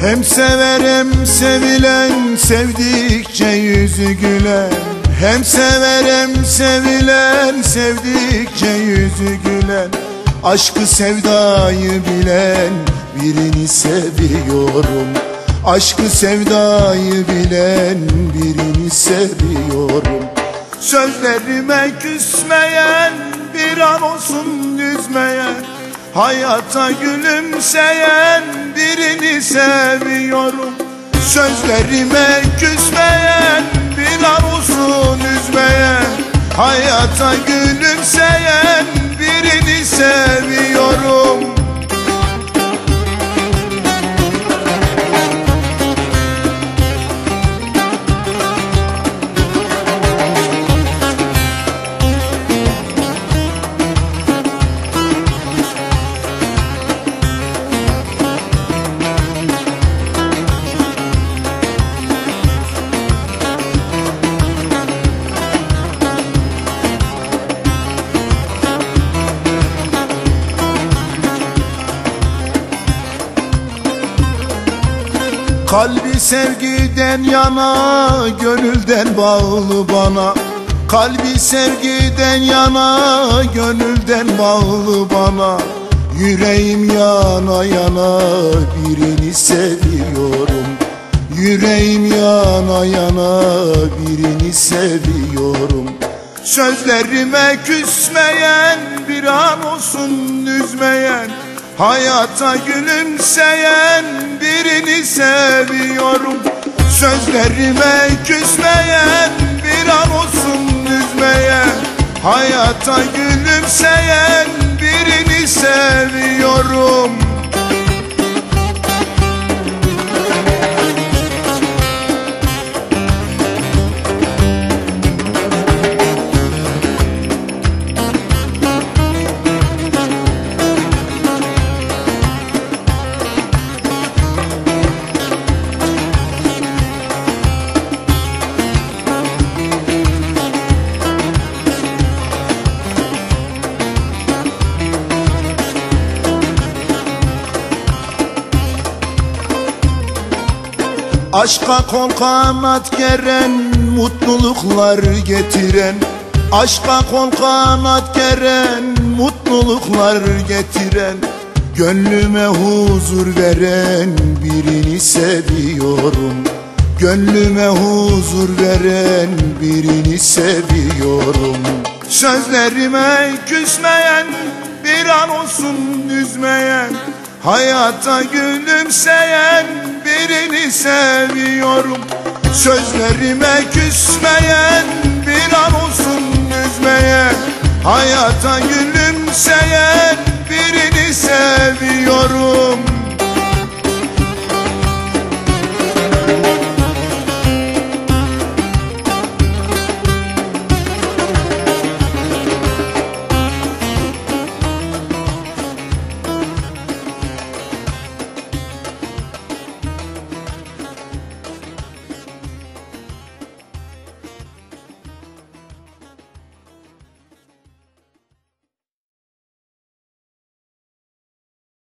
Hem sever hem sevilen sevdikçe yüzü gülen. Hem sever hem sevilen sevdikçe yüzü gülen. Aşkı sevdayı bilen birini seviyorum. Aşkı sevdayı bilen birini seviyorum. Sözlerime küsmeyen bir an olsun üzmeyen Hayata gülümseyen birini seviyorum. Sözlerime küsmeyen bir an olsun üzmeyen. Hayata gülümseyen birini seviyorum Kalbi sevgiden yana, gönülden bağlı bana. Kalbi sevgiden yana, gönülden bağlı bana. Yüreğim yana yana birini seviyorum. Yüreğim yana yana birini seviyorum. Sözlerime küsmeyen bir an olsun üzmeyen Hayata gülümseyen birini seviyorum. Sözlerime küsmeyen bir an olsun üzmeyen Hayata gülümseyen birini seviyorum Aşka kol kanat geren mutluluklar getiren. Aşka kol kanat geren mutluluklar getiren. Gönlüme huzur veren birini seviyorum. Gönlüme huzur veren birini seviyorum. Sözlerime küsmeyen bir an olsun üzmeyen. Hayata gülümseyen birini seviyorum. Sözlerime küsmeyen bir an olsun üzmeyen Hayata gülümseyen